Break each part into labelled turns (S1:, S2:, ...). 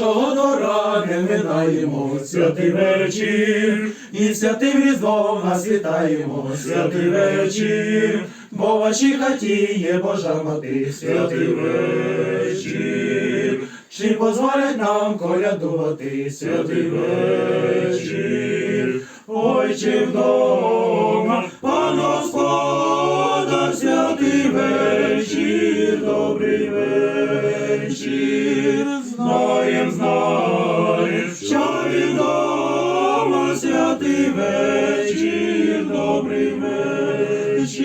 S1: вашого дора не минаємо, святий вечір, і святим різдвом нас вітаємо, святий вечір, бо в вашій хаті є Божа мати, святий вечір, чи дозволять нам колядувати, святий вечір, ой, чи вдома, пан Господар, святий вечір, добрий вечір, знаєм, знаєм, що відомо, святий вечір, добрий вечір,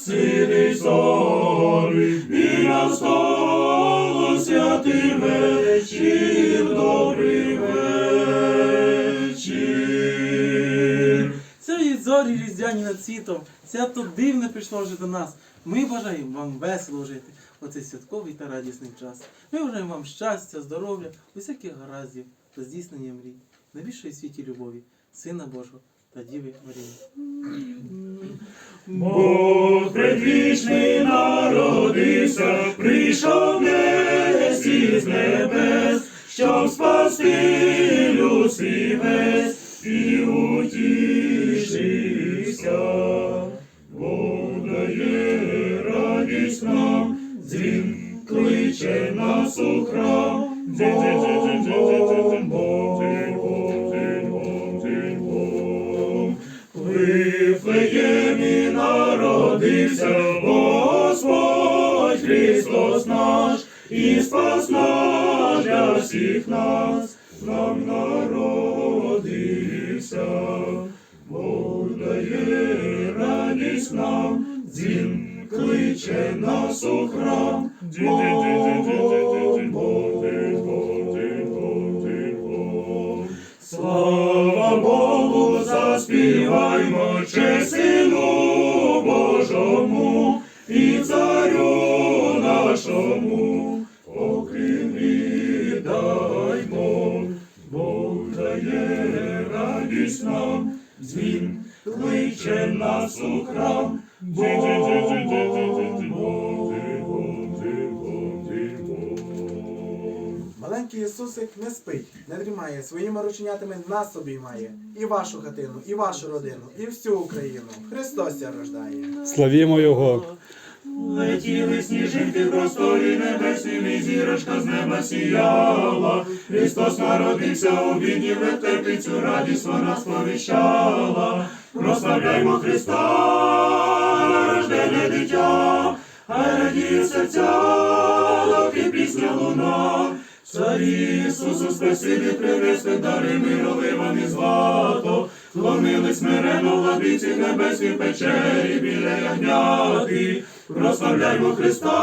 S1: сидить собі, біля столу, святий вечір,
S2: над світом, свято дивне прийшло вже до нас. Ми бажаємо вам весело жити у цей святковий та радісний час. Ми бажаємо вам щастя, здоров'я, усяких гараздів та здійснення мрій, найбільшої світі любові, Сина Божого та Діви Марії.
S1: Бог предвічний народився, прийшов десь із небес, щоб спасти людський весь і утішився. В Вифлеємі народився Господь Христос наш, і спас всіх нас, нам народився, Бог радість нам, дзвін кличе нас у храм. Радість нам, дзвін кличе нас у храм.
S3: Маленький Ісусик не спить, не дрімає, своїми рученятами нас обіймає. І вашу хатину, і вашу родину, і всю Україну. Христос рождає.
S4: Славімо Його!
S1: Летіли сніжинки в просторі небесними, зірочка з неба сіяла. Христос народився у бідні вертепицю, радість вона сповіщала. Прославляймо Христа, рождене дитя, хай радіє серця, доки пісня луна. Царі Ісусу спасибі принесли дари мирові вам і злато. Клонили смирено владиці небесні печері біля ягняти. Прославляймо Христа,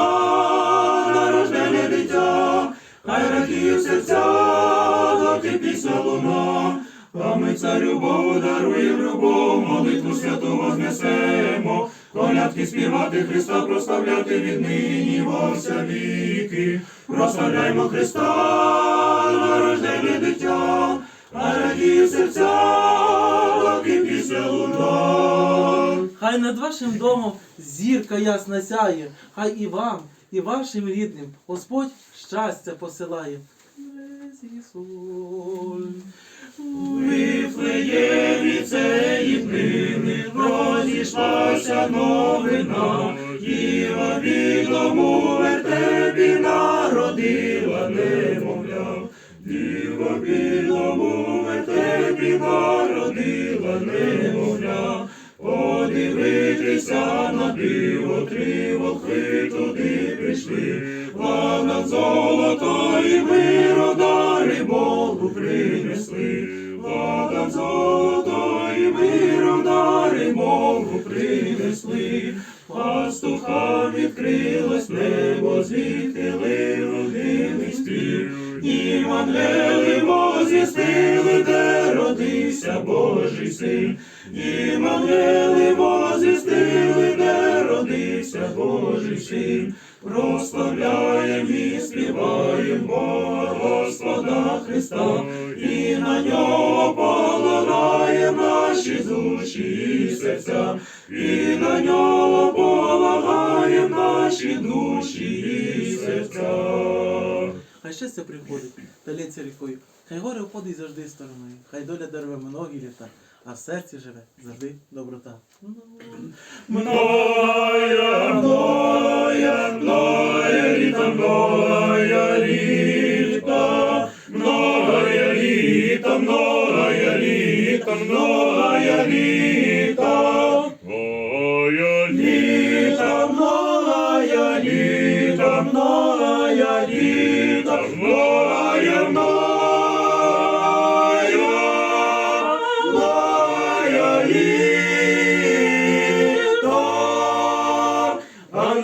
S1: народжене дитя, хай радіє серця, доки пісня луна. А ми царю Богу даруєм любов, молитву святу вознесемо, колядки співати Христа, прославляти віднині во вся віки. Прославляймо Христа, народжене дитя, хай радіє серця,
S2: Хай над вашим домом зірка ясна сяє, хай і вам, і вашим рідним Господь щастя посилає.
S1: Вифлеємі цієї днини розійшлася новина, Діва білому вертепі народила немовля, Діва білому вертепі народила немовля, подивитися на диво, три волхви туди прийшли, ладан золото і миро дари Богу принесли, ладан золото і миро дари Богу принесли, пастухам відкрилось небо, звідки родили спів, і ангели Божий прославляєм і співаєм Бога Господа Христа, і на нього полагаєм наші душі і серця, і на нього полагаєм наші душі і серця.
S2: Хай щастя приходить та лється рікою. Хай горе входить завжди стороною, хай доля дарує многі літа, а в серці живе завжди доброта.
S1: Многое, літа, многая літа, Ой, літа, многая літа, многая літа.